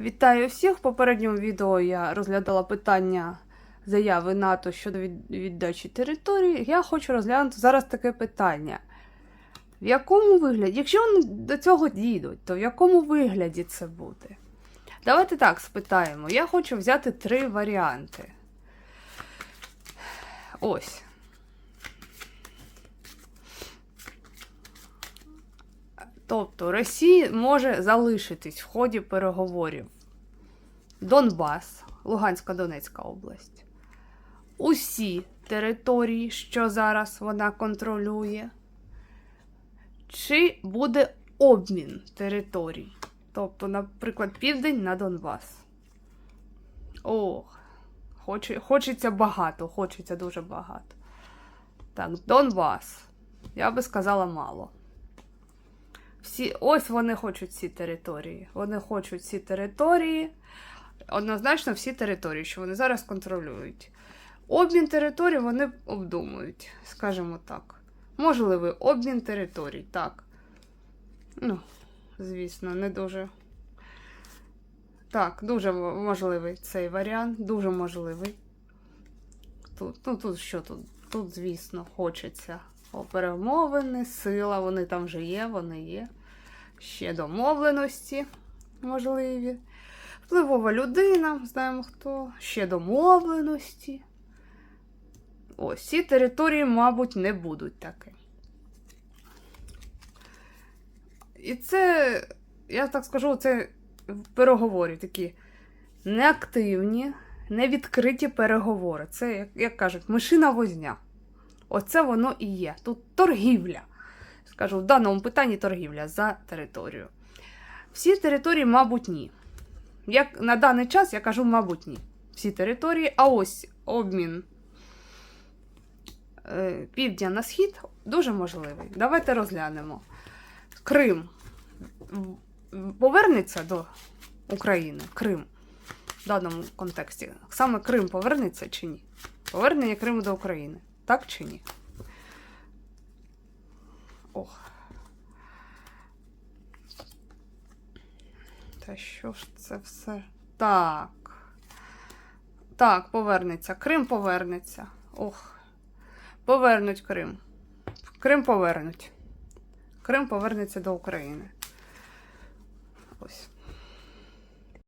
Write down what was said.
Вітаю всіх! В попередньому відео я розглядала питання заяви НАТО щодо віддачі території. Я хочу розглянути зараз таке питання. В якому вигляді, якщо вони до цього дійдуть, то в якому вигляді це буде? Давайте так спитаємо. Я хочу взяти три варіанти. Ось. Тобто Росія може залишитись в ході переговорів Донбас, Луганська Донецька область, усі території, що зараз вона контролює, чи буде обмін територій. Тобто, наприклад, південь на Донбас. Ох, хоче, хочеться багато, хочеться дуже багато. Так, Донбас. Я би сказала мало. Всі, ось вони хочуть ці території. Вони хочуть ці території. Однозначно всі території, що вони зараз контролюють. Обмін територій вони обдумують, скажімо так. Можливий обмін територій, так. Ну, звісно, не дуже. Так, дуже можливий цей варіант, дуже можливий. Тут, ну тут що тут? Тут, звісно, хочеться о, перемовини, сила, вони там вже є, вони є. Ще домовленості можливі. Впливова людина, знаємо хто. Ще домовленості. Ось ці території, мабуть, не будуть таки. І це, я так скажу, це переговори такі неактивні, невідкриті переговори. Це, як, як кажуть, мишина возня. Оце воно і є. Тут торгівля. Скажу, в даному питанні торгівля за територію. Всі території, мабуть, ні. Як на даний час я кажу, мабуть, ні. Всі території, а ось обмін е, півдня на схід дуже можливий. Давайте розглянемо. Крим повернеться до України. Крим в даному контексті. Саме Крим повернеться чи ні? Повернення Криму до України. Так чи ні? Ох. Та що ж це все? Так. Так, повернеться. Крим повернеться. Ох. Повернуть Крим. Крим повернуть. Крим повернеться до України. Ось.